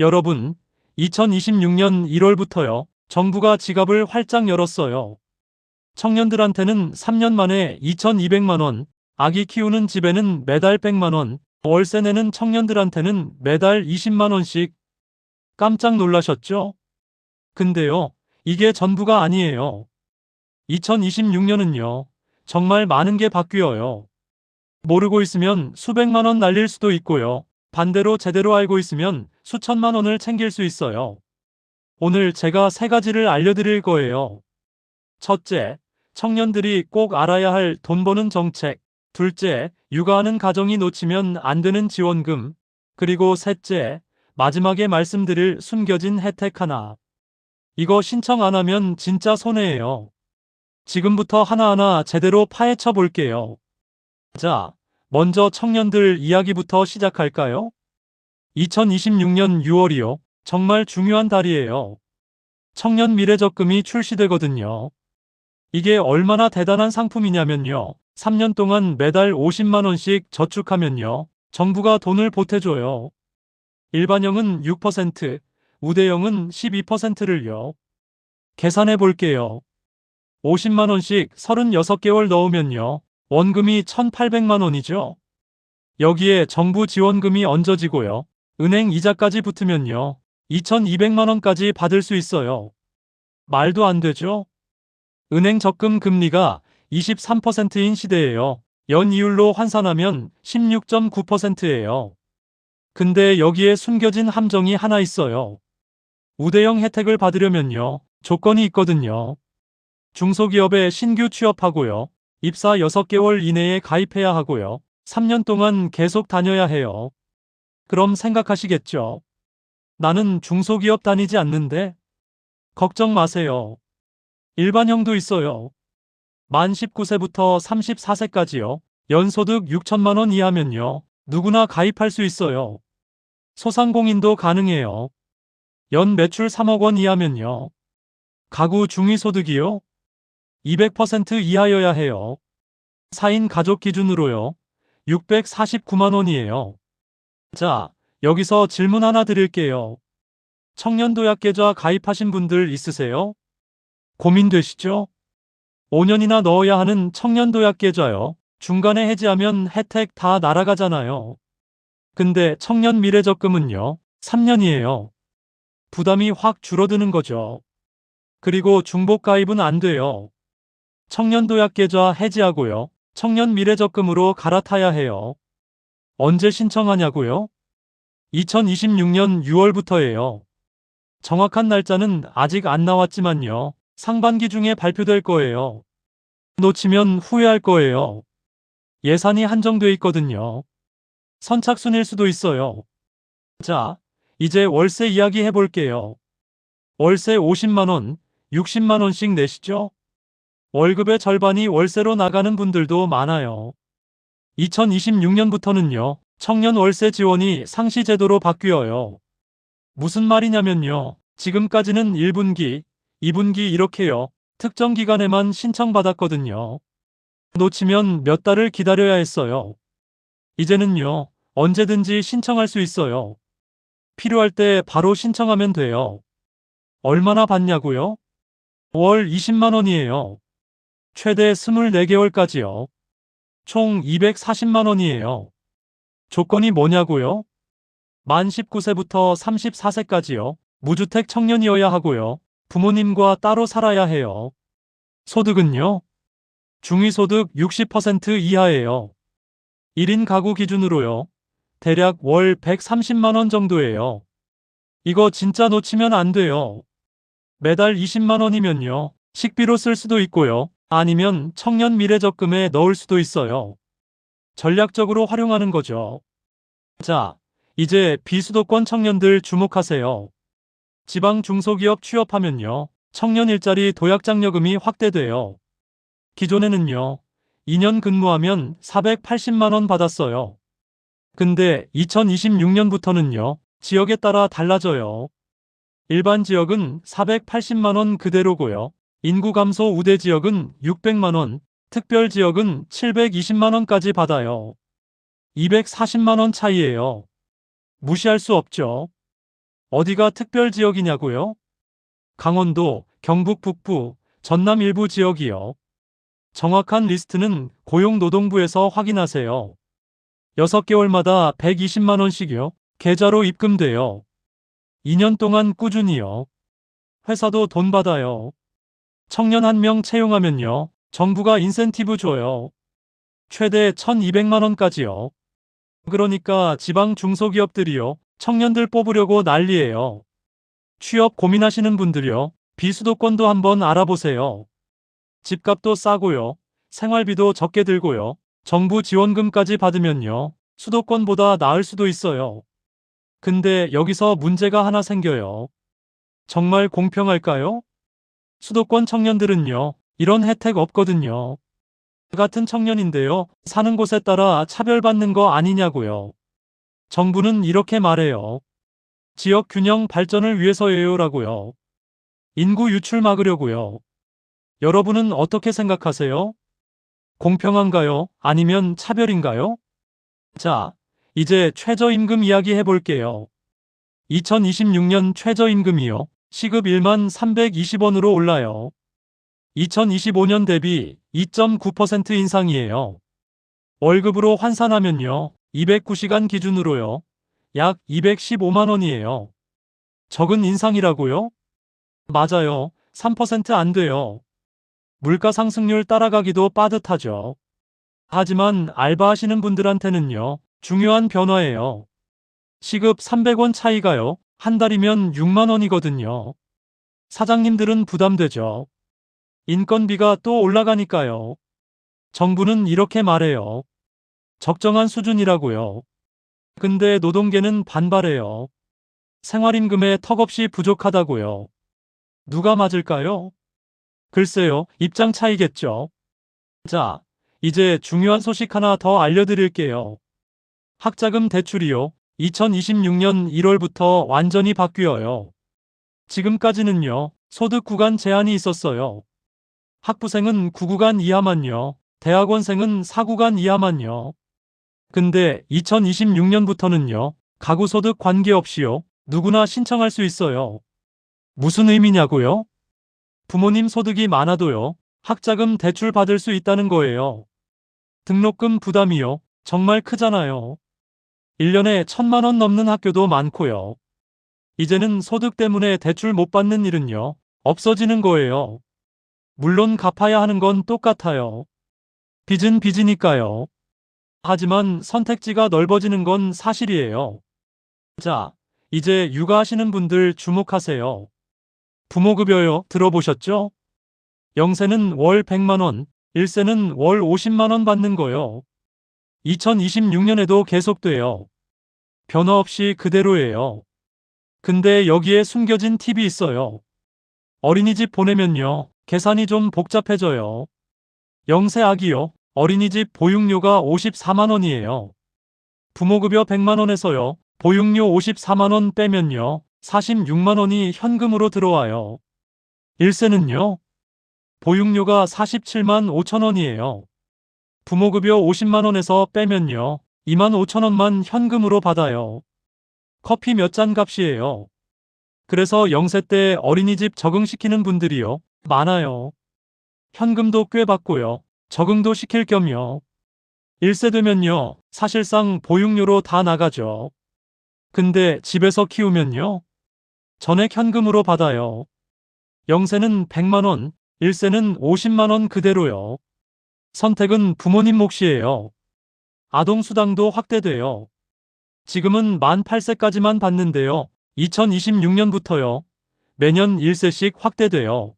여러분, 2026년 1월부터요. 정부가 지갑을 활짝 열었어요. 청년들한테는 3년 만에 2,200만 원, 아기 키우는 집에는 매달 100만 원, 월세 내는 청년들한테는 매달 20만 원씩. 깜짝 놀라셨죠? 근데요, 이게 전부가 아니에요. 2026년은요, 정말 많은 게 바뀌어요. 모르고 있으면 수백만 원 날릴 수도 있고요. 반대로 제대로 알고 있으면 수천만 원을 챙길 수 있어요. 오늘 제가 세 가지를 알려드릴 거예요. 첫째, 청년들이 꼭 알아야 할 돈 버는 정책. 둘째, 육아하는 가정이 놓치면 안 되는 지원금. 그리고 셋째, 마지막에 말씀드릴 숨겨진 혜택 하나. 이거 신청 안 하면 진짜 손해예요. 지금부터 하나하나 제대로 파헤쳐 볼게요. 자, 먼저 청년들 이야기부터 시작할까요? 2026년 6월이요. 정말 중요한 달이에요. 청년 미래적금이 출시되거든요. 이게 얼마나 대단한 상품이냐면요. 3년 동안 매달 50만원씩 저축하면요. 정부가 돈을 보태줘요. 일반형은 6%, 우대형은 12%를요. 계산해 볼게요. 50만원씩 36개월 넣으면요. 원금이 1,800만 원이죠. 여기에 정부 지원금이 얹어지고요. 은행 이자까지 붙으면요. 2,200만 원까지 받을 수 있어요. 말도 안 되죠? 은행 적금 금리가 23%인 시대예요. 연이율로 환산하면 16.9%예요. 근데 여기에 숨겨진 함정이 하나 있어요. 우대형 혜택을 받으려면요. 조건이 있거든요. 중소기업에 신규 취업하고요. 입사 6개월 이내에 가입해야 하고요. 3년 동안 계속 다녀야 해요. 그럼 생각하시겠죠? 나는 중소기업 다니지 않는데? 걱정 마세요. 일반형도 있어요. 만 19세부터 34세까지요. 연소득 6천만 원 이하면요. 누구나 가입할 수 있어요. 소상공인도 가능해요. 연 매출 3억 원 이하면요. 가구 중위소득이요. 200% 이하여야 해요. 4인 가족 기준으로요. 649만 원이에요. 자, 여기서 질문 하나 드릴게요. 청년도약계좌 가입하신 분들 있으세요? 고민되시죠? 5년이나 넣어야 하는 청년도약계좌요. 중간에 해지하면 혜택 다 날아가잖아요. 근데 청년 미래적금은요. 3년이에요. 부담이 확 줄어드는 거죠. 그리고 중복 가입은 안 돼요. 청년도약 계좌 해지하고요. 청년 미래적금으로 갈아타야 해요. 언제 신청하냐고요? 2026년 6월부터예요. 정확한 날짜는 아직 안 나왔지만요. 상반기 중에 발표될 거예요. 놓치면 후회할 거예요. 예산이 한정돼 있거든요. 선착순일 수도 있어요. 자, 이제 월세 이야기 해볼게요. 월세 50만원, 60만원씩 내시죠? 월급의 절반이 월세로 나가는 분들도 많아요. 2026년부터는요, 청년 월세 지원이 상시 제도로 바뀌어요. 무슨 말이냐면요. 지금까지는 1분기, 2분기 이렇게요. 특정 기간에만 신청받았거든요. 놓치면 몇 달을 기다려야 했어요. 이제는요. 언제든지 신청할 수 있어요. 필요할 때 바로 신청하면 돼요. 얼마나 받냐고요? 월 20만 원이에요. 최대 24개월까지요. 총 240만 원이에요. 조건이 뭐냐고요? 만 19세부터 34세까지요. 무주택 청년이어야 하고요. 부모님과 따로 살아야 해요. 소득은요? 중위소득 60% 이하예요. 1인 가구 기준으로요. 대략 월 130만원 정도예요. 이거 진짜 놓치면 안 돼요. 매달 20만원이면요. 식비로 쓸 수도 있고요. 아니면 청년 미래적금에 넣을 수도 있어요. 전략적으로 활용하는 거죠. 자, 이제 비수도권 청년들 주목하세요. 지방 중소기업 취업하면요. 청년 일자리 도약장려금이 확대돼요. 기존에는요. 2년 근무하면 480만원 받았어요. 근데 2026년부터는요. 지역에 따라 달라져요. 일반 지역은 480만원 그대로고요. 인구 감소 우대 지역은 600만원, 특별 지역은 720만원까지 받아요. 240만원 차이예요. 무시할 수 없죠. 어디가 특별 지역이냐고요? 강원도, 경북 북부, 전남 일부 지역이요. 정확한 리스트는 고용노동부에서 확인하세요. 6개월마다 120만원씩요. 계좌로 입금돼요. 2년 동안 꾸준히요. 회사도 돈 받아요. 청년 한 명 채용하면요. 정부가 인센티브 줘요. 최대 1200만원까지요. 그러니까 지방 중소기업들이요. 청년들 뽑으려고 난리예요. 취업 고민하시는 분들요. 비수도권도 한번 알아보세요. 집값도 싸고요. 생활비도 적게 들고요. 정부 지원금까지 받으면요. 수도권보다 나을 수도 있어요. 근데 여기서 문제가 하나 생겨요. 정말 공평할까요? 수도권 청년들은요. 이런 혜택 없거든요. 같은 청년인데요. 사는 곳에 따라 차별받는 거 아니냐고요. 정부는 이렇게 말해요. 지역 균형 발전을 위해서예요 라고요. 인구 유출 막으려고요. 여러분은 어떻게 생각하세요? 공평한가요? 아니면 차별인가요? 자, 이제 최저임금 이야기 해볼게요. 2026년 최저임금이요. 시급 1만 320원으로 올라요. 2025년 대비 2.9% 인상이에요. 월급으로 환산하면요. 209시간 기준으로요. 약 215만 원이에요. 적은 인상이라고요? 맞아요. 3%안 돼요. 물가 상승률 따라가기도 빠듯하죠. 하지만 알바하시는 분들한테는요. 중요한 변화예요. 시급 300원 차이가요. 한 달이면 6만 원이거든요. 사장님들은 부담되죠. 인건비가 또 올라가니까요. 정부는 이렇게 말해요. 적정한 수준이라고요. 근데 노동계는 반발해요. 생활임금에 턱없이 부족하다고요. 누가 맞을까요? 글쎄요, 입장 차이겠죠. 자, 이제 중요한 소식 하나 더 알려드릴게요. 학자금 대출이요. 2026년 1월부터 완전히 바뀌어요. 지금까지는요, 소득 구간 제한이 있었어요. 학부생은 9구간 이하만요. 대학원생은 4구간 이하만요. 근데 2026년부터는요. 가구 소득 관계없이요. 누구나 신청할 수 있어요. 무슨 의미냐고요? 부모님 소득이 많아도요. 학자금 대출 받을 수 있다는 거예요. 등록금 부담이요. 정말 크잖아요. 1년에 천만 원 넘는 학교도 많고요. 이제는 소득 때문에 대출 못 받는 일은요. 없어지는 거예요. 물론 갚아야 하는 건 똑같아요. 빚은 빚이니까요. 하지만 선택지가 넓어지는 건 사실이에요. 자, 이제 육아하시는 분들 주목하세요. 부모급여요. 들어보셨죠? 0세는 월 100만원, 1세는 월 50만원 받는 거요. 2026년에도 계속돼요. 변화 없이 그대로예요. 근데 여기에 숨겨진 팁이 있어요. 어린이집 보내면요. 계산이 좀 복잡해져요. 0세 아기요. 어린이집 보육료가 54만원이에요. 부모급여 100만원에서요. 보육료 54만원 빼면요. 46만원이 현금으로 들어와요. 1세는요. 보육료가 47만 5천원이에요. 부모급여 50만원에서 빼면요. 2만 5천원만 현금으로 받아요. 커피 몇 잔 값이에요. 그래서 0세 때 어린이집 적응시키는 분들이요. 많아요. 현금도 꽤 받고요. 적응도 시킬 겸요. 1세 되면요. 사실상 보육료로 다 나가죠. 근데 집에서 키우면요. 전액 현금으로 받아요. 0세는 100만원, 1세는 50만원 그대로요. 선택은 부모님 몫이에요. 아동수당도 확대돼요. 지금은 만 8세까지만 받는데요. 2026년부터요. 매년 1세씩 확대돼요.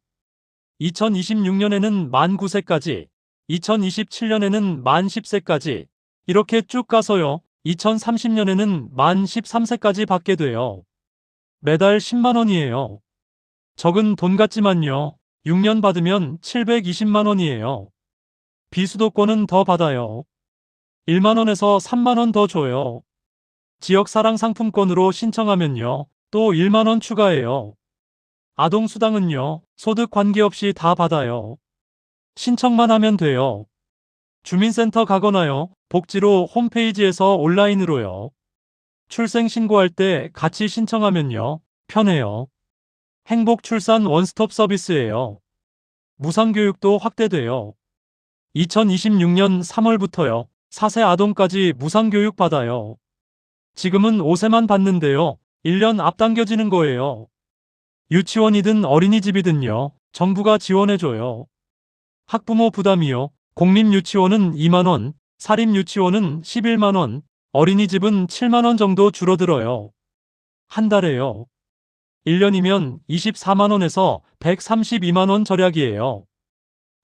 2026년에는 만 9세까지, 2027년에는 만 10세까지, 이렇게 쭉 가서요. 2030년에는 만 13세까지 받게 돼요. 매달 10만원이에요. 적은 돈 같지만요. 6년 받으면 720만원이에요. 비수도권은 더 받아요. 1만원에서 3만원 더 줘요. 지역사랑 상품권으로 신청하면요. 또 1만원 추가해요. 아동수당은요. 소득 관계없이 다 받아요. 신청만 하면 돼요. 주민센터 가거나요. 복지로 홈페이지에서 온라인으로요. 출생 신고할 때 같이 신청하면요. 편해요. 행복 출산 원스톱 서비스예요. 무상교육도 확대돼요. 2026년 3월부터요. 4세 아동까지 무상교육 받아요. 지금은 5세만 받는데요. 1년 앞당겨지는 거예요. 유치원이든 어린이집이든요. 정부가 지원해줘요. 학부모 부담이요. 공립유치원은 2만원, 사립유치원은 11만원, 어린이집은 7만원 정도 줄어들어요. 한 달에요. 1년이면 24만원에서 132만원 절약이에요.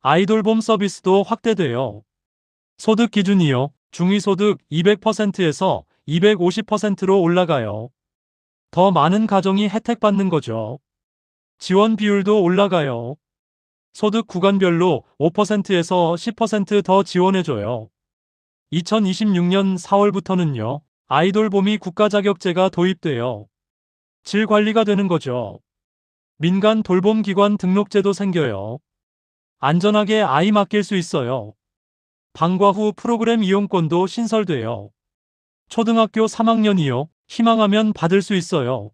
아이돌봄 서비스도 확대돼요. 소득 기준이요. 중위소득 200%에서 250%로 올라가요. 더 많은 가정이 혜택받는 거죠. 지원 비율도 올라가요. 소득 구간별로 5%에서 10%더 지원해줘요. 2026년 4월부터는요, 아이돌 봄이 국가 자격제가 도입돼요. 질 관리가 되는 거죠. 민간 돌봄 기관 등록제도 생겨요. 안전하게 아이 맡길 수 있어요. 방과 후 프로그램 이용권도 신설돼요. 초등학교 3학년이요. 희망하면 받을 수 있어요.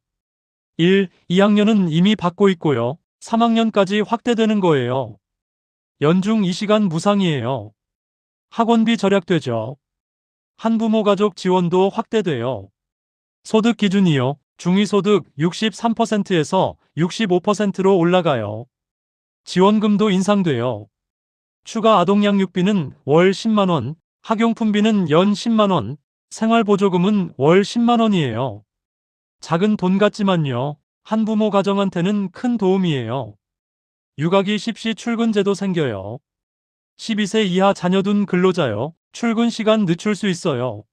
1, 2학년은 이미 받고 있고요. 3학년까지 확대되는 거예요. 연중 2시간 무상이에요. 학원비 절약되죠. 한부모 가족 지원도 확대돼요. 소득 기준이요. 중위소득 63%에서 65%로 올라가요. 지원금도 인상돼요. 추가 아동 양육비는 월 10만원, 학용품비는 연 10만원, 생활보조금은 월 10만원이에요. 작은 돈 같지만요. 한부모 가정한테는 큰 도움이에요. 육아기 십시 출근제도 생겨요. 12세 이하 자녀 둔 근로자요. 출근 시간 늦출 수 있어요.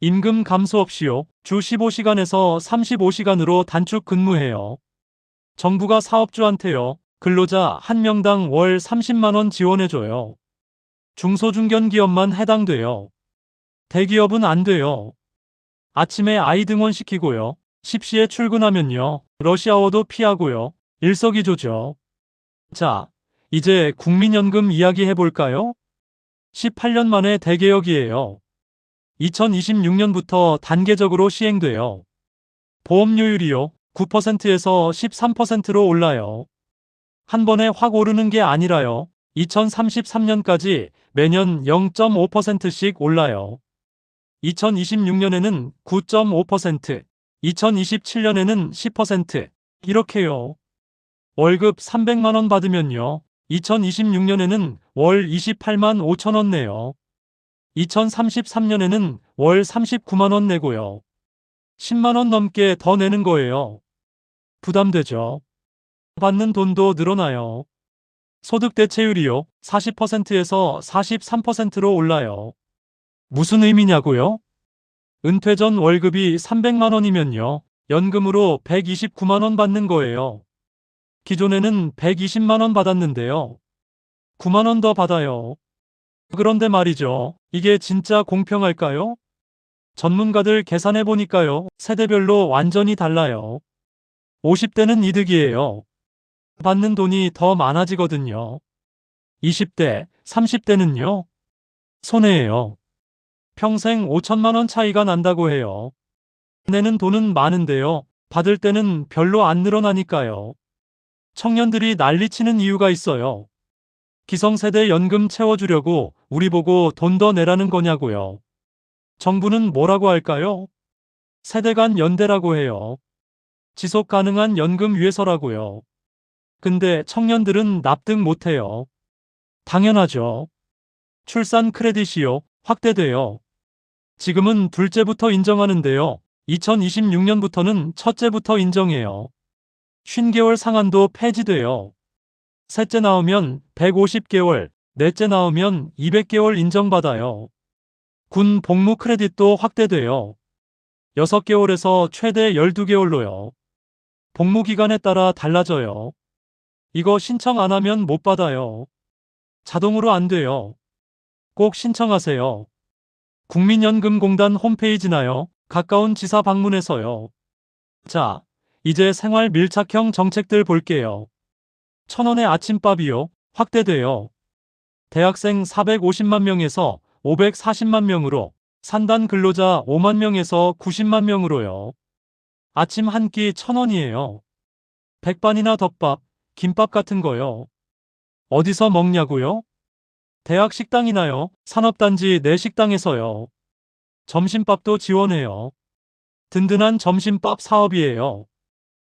임금 감소 없이요. 주 15시간에서 35시간으로 단축 근무해요. 정부가 사업주한테요. 근로자 한 명당 월 30만원 지원해줘요. 중소중견기업만 해당돼요. 대기업은 안 돼요. 아침에 아이 등원시키고요. 10시에 출근하면요. 러시아워도 피하고요. 일석이조죠. 자, 이제 국민연금 이야기 해볼까요? 18년 만에 대개혁이에요. 2026년부터 단계적으로 시행돼요. 보험료율이요. 9%에서 13%로 올라요. 한 번에 확 오르는 게 아니라요. 2033년까지 매년 0.5%씩 올라요. 2026년에는 9.5%, 2027년에는 10%, 이렇게요. 월급 300만원 받으면요. 2026년에는 월 28만 5천원 내요. 2033년에는 월 39만원 내고요. 10만원 넘게 더 내는 거예요. 부담되죠. 받는 돈도 늘어나요. 소득 대체율이요. 40%에서 43%로 올라요. 무슨 의미냐고요? 은퇴 전 월급이 300만 원이면요. 연금으로 129만 원 받는 거예요. 기존에는 120만 원 받았는데요. 9만 원 더 받아요. 그런데 말이죠. 이게 진짜 공평할까요? 전문가들 계산해 보니까요. 세대별로 완전히 달라요. 50대는 이득이에요. 받는 돈이 더 많아지거든요. 20대, 30대는요. 손해예요. 평생 5천만 원 차이가 난다고 해요. 내는 돈은 많은데요. 받을 때는 별로 안 늘어나니까요. 청년들이 난리치는 이유가 있어요. 기성세대 연금 채워주려고 우리 보고 돈 더 내라는 거냐고요. 정부는 뭐라고 할까요? 세대 간 연대라고 해요. 지속 가능한 연금 위해서라고요. 근데 청년들은 납득 못해요. 당연하죠. 출산 크레딧이요. 확대돼요. 지금은 둘째부터 인정하는데요. 2026년부터는 첫째부터 인정해요. 50개월 상한도 폐지돼요. 셋째 나오면 150개월, 넷째 나오면 200개월 인정받아요. 군 복무 크레딧도 확대돼요. 6개월에서 최대 12개월로요. 복무 기간에 따라 달라져요. 이거 신청 안 하면 못 받아요. 자동으로 안 돼요. 꼭 신청하세요. 국민연금공단 홈페이지나요. 가까운 지사 방문해서요. 자, 이제 생활 밀착형 정책들 볼게요. 천원의 아침밥이요. 확대돼요. 대학생 450만 명에서 540만 명으로 산단 근로자 5만 명에서 90만 명으로요. 아침 한 끼 천 원이에요. 백반이나 덮밥, 김밥 같은 거요. 어디서 먹냐고요? 대학 식당이나요? 산업단지 내 식당에서요. 점심밥도 지원해요. 든든한 점심밥 사업이에요.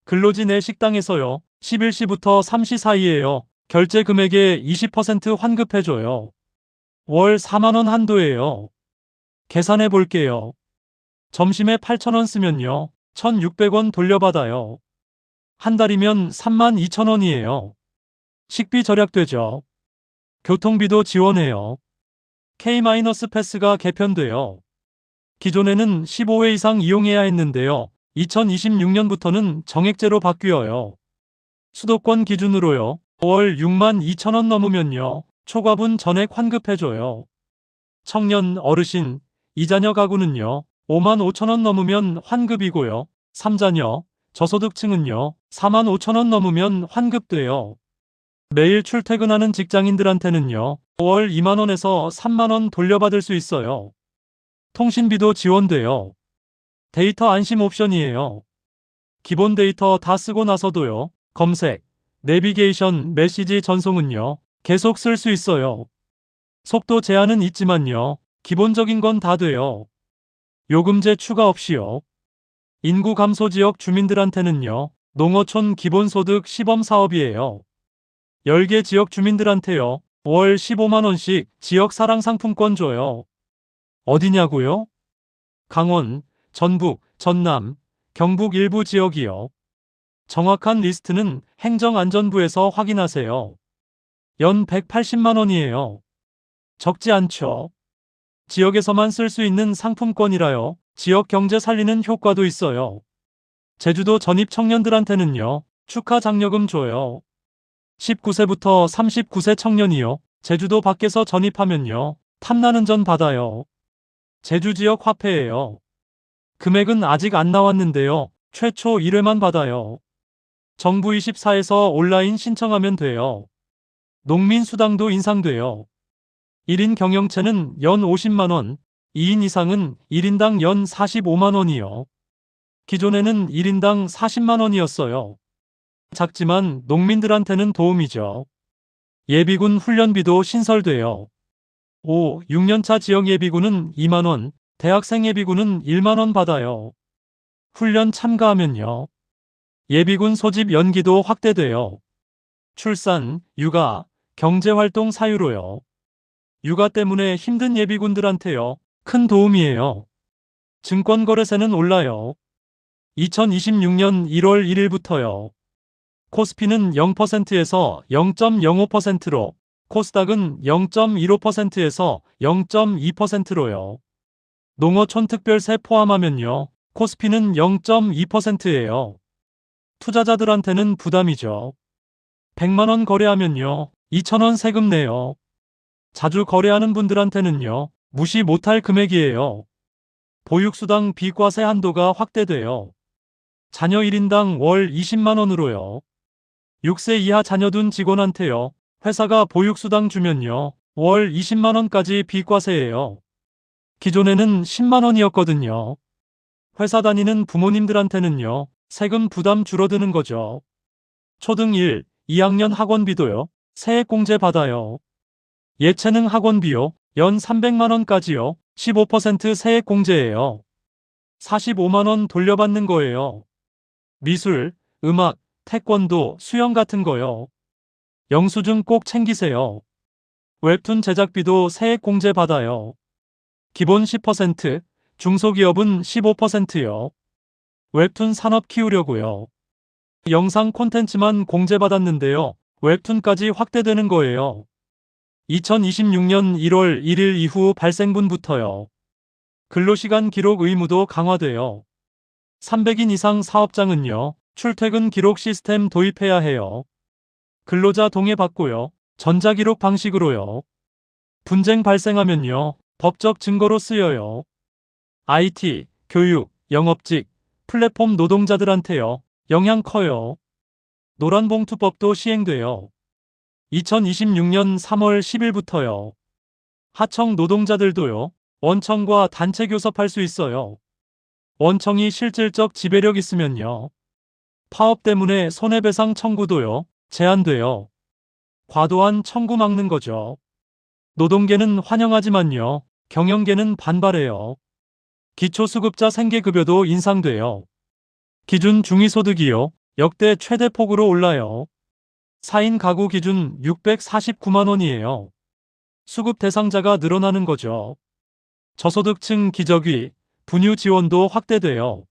근로지 내 식당에서요. 11시부터 3시 사이에요. 결제 금액의 20% 환급해줘요. 월 4만원 한도예요. 계산해 볼게요. 점심에 8천원 쓰면요. 1,600원 돌려받아요. 한 달이면 3만 2천 원이에요. 식비 절약되죠. 교통비도 지원해요. K-패스가 개편돼요. 기존에는 15회 이상 이용해야 했는데요. 2026년부터는 정액제로 바뀌어요. 수도권 기준으로요. 월 6만 2천원 넘으면요. 초과분 전액 환급해줘요. 청년, 어르신, 이자녀 가구는요. 5만 5천원 넘으면 환급이고요. 3자녀, 저소득층은요. 4만 5천원 넘으면 환급돼요. 매일 출퇴근하는 직장인들한테는요. 월 2만원에서 3만원 돌려받을 수 있어요. 통신비도 지원돼요. 데이터 안심 옵션이에요. 기본 데이터 다 쓰고 나서도요. 검색, 내비게이션, 메시지 전송은요. 계속 쓸 수 있어요. 속도 제한은 있지만요. 기본적인 건 다 돼요. 요금제 추가 없이요. 인구 감소 지역 주민들한테는요. 농어촌 기본소득 시범 사업이에요. 10개 지역 주민들한테요. 월 15만원씩 지역 사랑 상품권 줘요. 어디냐고요? 강원, 전북, 전남, 경북 일부 지역이요. 정확한 리스트는 행정안전부에서 확인하세요. 연 180만원이에요. 적지 않죠? 지역에서만 쓸 수 있는 상품권이라요. 지역 경제 살리는 효과도 있어요. 제주도 전입 청년들한테는요. 축하 장려금 줘요. 19세부터 39세 청년이요. 제주도 밖에서 전입하면요. 탐나는 전 받아요. 제주 지역 화폐예요. 금액은 아직 안 나왔는데요. 최초 1회만 받아요. 정부 24에서 온라인 신청하면 돼요. 농민 수당도 인상돼요. 1인 경영체는 연 50만원, 2인 이상은 1인당 연 45만원이요. 기존에는 1인당 40만원이었어요. 작지만 농민들한테는 도움이죠. 예비군 훈련비도 신설돼요. 5. 6년차 지역 예비군은 2만원, 대학생 예비군은 1만원 받아요. 훈련 참가하면요. 예비군 소집 연기도 확대돼요. 출산, 육아, 경제활동 사유로요. 육아 때문에 힘든 예비군들한테요. 큰 도움이에요. 증권 거래세는 올라요. 2026년 1월 1일부터요. 코스피는 0%에서 0.05%로, 코스닥은 0.15%에서 0.2%로요. 농어촌 특별세 포함하면요. 코스피는 0.2%예요. 투자자들한테는 부담이죠. 100만원 거래하면요. 2천원 세금 내요. 자주 거래하는 분들한테는요. 무시 못할 금액이에요. 보육수당 비과세 한도가 확대돼요. 자녀 1인당 월 20만원으로요. 6세 이하 자녀 둔 직원한테요. 회사가 보육수당 주면요. 월 20만원까지 비과세예요. 기존에는 10만원이었거든요. 회사 다니는 부모님들한테는요. 세금 부담 줄어드는 거죠. 초등 1, 2학년 학원비도요. 세액공제 받아요. 예체능 학원비요. 연 300만원까지요. 15% 세액 공제예요. 45만원 돌려받는 거예요. 미술, 음악, 태권도, 수영 같은 거요. 영수증 꼭 챙기세요. 웹툰 제작비도 세액 공제 받아요. 기본 10%, 중소기업은 15%요. 웹툰 산업 키우려고요. 영상 콘텐츠만 공제받았는데요. 웹툰까지 확대되는 거예요. 2026년 1월 1일 이후 발생분부터요. 근로시간 기록 의무도 강화돼요. 300인 이상 사업장은요. 출퇴근 기록 시스템 도입해야 해요. 근로자 동의 받고요. 전자기록 방식으로요. 분쟁 발생하면요. 법적 증거로 쓰여요. IT, 교육, 영업직, 플랫폼 노동자들한테요. 영향 커요. 노란봉투법도 시행돼요. 2026년 3월 10일부터요. 하청 노동자들도요. 원청과 단체 교섭할 수 있어요. 원청이 실질적 지배력 있으면요. 파업 때문에 손해배상 청구도요. 제한돼요. 과도한 청구 막는 거죠. 노동계는 환영하지만요. 경영계는 반발해요. 기초수급자 생계급여도 인상돼요. 기준 중위소득이요. 역대 최대폭으로 올라요. 4인 가구 기준 649만 원이에요. 수급 대상자가 늘어나는 거죠. 저소득층 기저귀, 분유 지원도 확대돼요.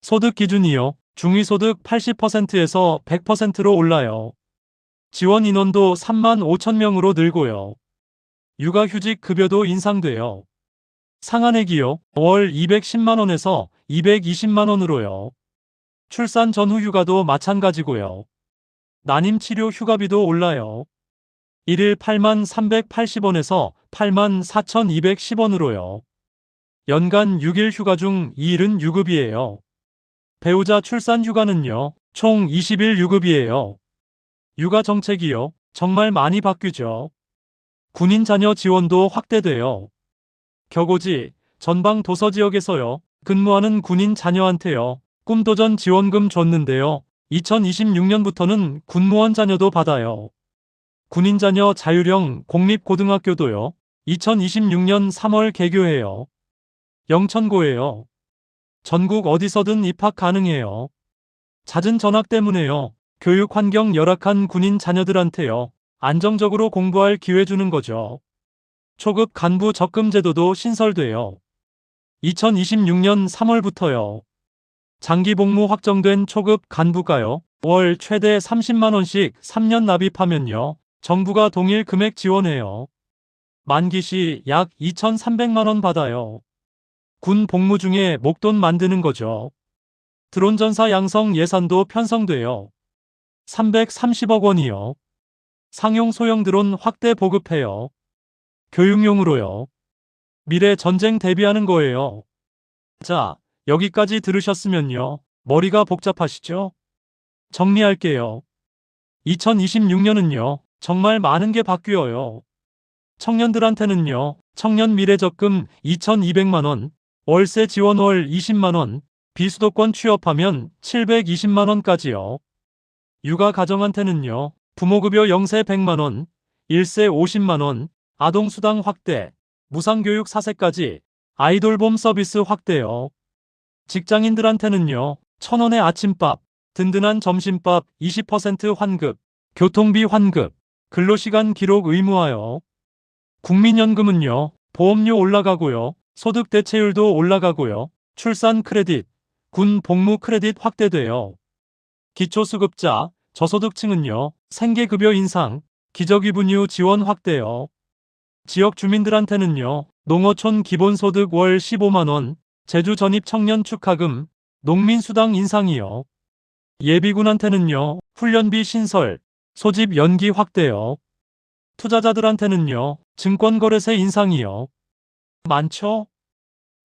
소득 기준이요. 중위소득 80%에서 100%로 올라요. 지원 인원도 3만 5천 명으로 늘고요. 육아휴직 급여도 인상돼요. 상한액이요. 월 210만 원에서 220만 원으로요. 출산 전후 휴가도 마찬가지고요. 난임 치료 휴가비도 올라요. 1일 8만 380원에서 8만 4,210원으로요. 연간 6일 휴가 중 2일은 유급이에요. 배우자 출산 휴가는요, 총 20일 유급이에요. 육아 정책이요, 정말 많이 바뀌죠. 군인 자녀 지원도 확대돼요. 격오지, 전방 도서 지역에서요, 근무하는 군인 자녀한테요, 꿈도전 지원금 줬는데요. 2026년부터는 군무원 자녀도 받아요. 군인 자녀 자율형 공립고등학교도요. 2026년 3월 개교해요. 영천고예요. 전국 어디서든 입학 가능해요. 잦은 전학 때문에요. 교육 환경 열악한 군인 자녀들한테요. 안정적으로 공부할 기회 주는 거죠. 초급 간부 적금 제도도 신설돼요. 2026년 3월부터요. 장기 복무 확정된 초급 간부가요. 월 최대 30만원씩 3년 납입하면요. 정부가 동일 금액 지원해요. 만기 시 약 2,300만원 받아요. 군 복무 중에 목돈 만드는 거죠. 드론 전사 양성 예산도 편성돼요. 330억 원이요. 상용 소형 드론 확대 보급해요. 교육용으로요. 미래 전쟁 대비하는 거예요. 자, 여기까지 들으셨으면요. 머리가 복잡하시죠? 정리할게요. 2026년은요. 정말 많은 게 바뀌어요. 청년들한테는요. 청년 미래적금 2,200만원, 월세 지원 월 20만원, 비수도권 취업하면 720만원까지요. 육아 가정한테는요. 부모급여 영세 100만원, 일세 50만원, 아동수당 확대, 무상교육 사세까지 아이돌봄 서비스 확대요. 직장인들한테는요. 천원의 아침밥, 든든한 점심밥 20% 환급, 교통비 환급, 근로시간 기록 의무화요. 국민연금은요. 보험료 올라가고요. 소득 대체율도 올라가고요. 출산 크레딧, 군 복무 크레딧 확대돼요. 기초수급자, 저소득층은요. 생계급여 인상, 기저귀분유 지원 확대요. 지역 주민들한테는요. 농어촌 기본소득 월 15만원, 제주 전입 청년 축하금, 농민수당 인상이요. 예비군한테는요. 훈련비 신설, 소집 연기 확대요. 투자자들한테는요. 증권거래세 인상이요. 많죠?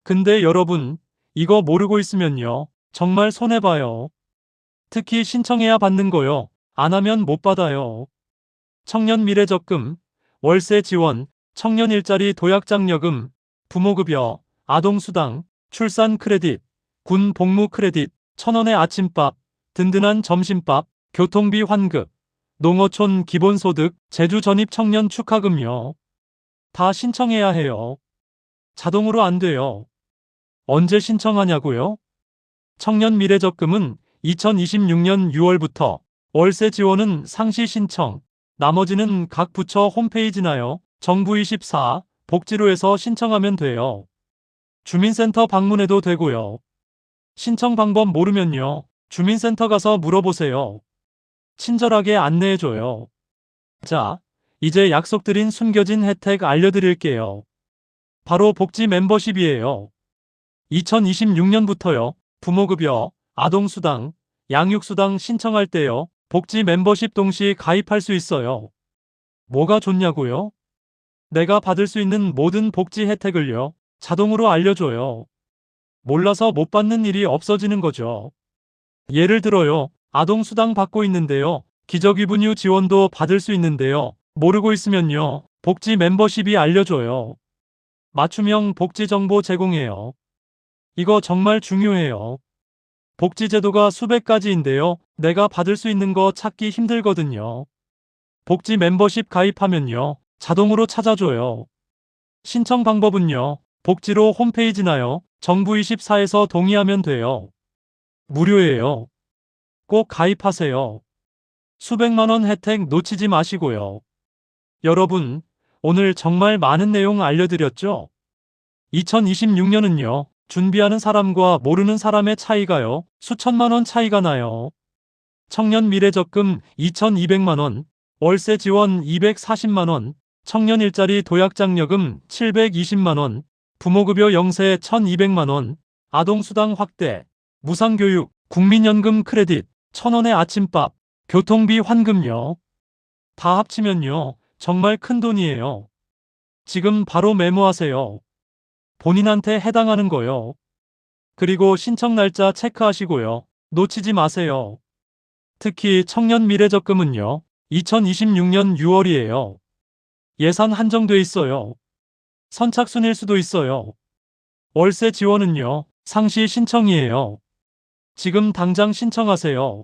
근데 여러분, 이거 모르고 있으면요. 정말 손해봐요. 특히 신청해야 받는 거요. 안 하면 못 받아요. 청년 미래적금, 월세 지원, 청년 일자리 도약장려금, 부모급여, 아동수당, 출산 크레딧, 군 복무 크레딧, 천원의 아침밥, 든든한 점심밥, 교통비 환급, 농어촌 기본소득, 제주 전입 청년 축하금요. 다 신청해야 해요. 자동으로 안 돼요. 언제 신청하냐고요? 청년 미래적금은 2026년 6월부터 월세 지원은 상시 신청, 나머지는 각 부처 홈페이지나요. 정부24 복지로에서 신청하면 돼요. 주민센터 방문해도 되고요. 신청 방법 모르면요. 주민센터 가서 물어보세요. 친절하게 안내해줘요. 자, 이제 약속드린 숨겨진 혜택 알려드릴게요. 바로 복지 멤버십이에요. 2026년부터요. 부모급여, 아동수당, 양육수당 신청할 때요. 복지 멤버십 동시 가입할 수 있어요. 뭐가 좋냐고요? 내가 받을 수 있는 모든 복지 혜택을요. 자동으로 알려줘요. 몰라서 못 받는 일이 없어지는 거죠. 예를 들어요. 아동수당 받고 있는데요. 기저귀분유 지원도 받을 수 있는데요. 모르고 있으면요. 복지 멤버십이 알려줘요. 맞춤형 복지 정보 제공해요. 이거 정말 중요해요. 복지 제도가 수백 가지인데요. 내가 받을 수 있는 거 찾기 힘들거든요. 복지 멤버십 가입하면요. 자동으로 찾아줘요. 신청 방법은요. 복지로 홈페이지 나요. 정부24에서 동의하면 돼요. 무료예요. 꼭 가입하세요. 수백만 원 혜택 놓치지 마시고요. 여러분, 오늘 정말 많은 내용 알려드렸죠? 2026년은요, 준비하는 사람과 모르는 사람의 차이가요, 수천만 원 차이가 나요. 청년 미래 적금 2,200만 원, 월세 지원 240만 원, 청년 일자리 도약장려금 720만 원, 부모급여 영세 1,200만 원, 아동수당 확대, 무상교육, 국민연금 크레딧, 천원의 아침밥, 교통비 환급요. 다 합치면요. 정말 큰 돈이에요. 지금 바로 메모하세요. 본인한테 해당하는 거요. 그리고 신청 날짜 체크하시고요. 놓치지 마세요. 특히 청년 미래적금은요. 2026년 6월이에요. 예산 한정돼 있어요. 선착순일 수도 있어요. 월세 지원은요. 상시 신청이에요. 지금 당장 신청하세요.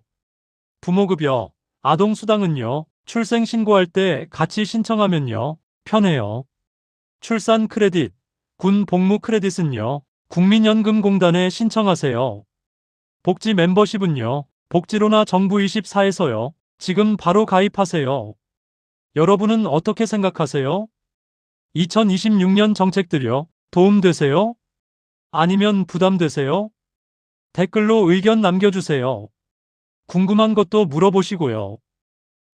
부모급여, 아동수당은요. 출생 신고할 때 같이 신청하면요. 편해요. 출산 크레딧, 군 복무 크레딧은요. 국민연금공단에 신청하세요. 복지 멤버십은요. 복지로나 정부24에서요. 지금 바로 가입하세요. 여러분은 어떻게 생각하세요? 2026년 정책들요. 도움되세요? 아니면 부담되세요? 댓글로 의견 남겨주세요. 궁금한 것도 물어보시고요.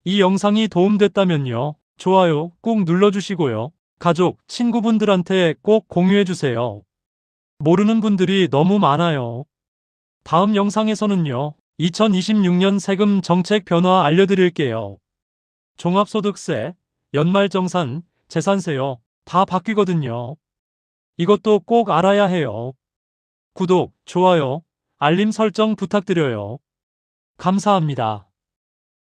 이 영상이 도움됐다면요. 좋아요 꼭 눌러주시고요. 가족, 친구분들한테 꼭 공유해주세요. 모르는 분들이 너무 많아요. 다음 영상에서는요. 2026년 세금 정책 변화 알려드릴게요. 종합소득세, 연말정산, 재산세요. 다 바뀌거든요. 이것도 꼭 알아야 해요. 구독, 좋아요, 알림 설정 부탁드려요. 감사합니다.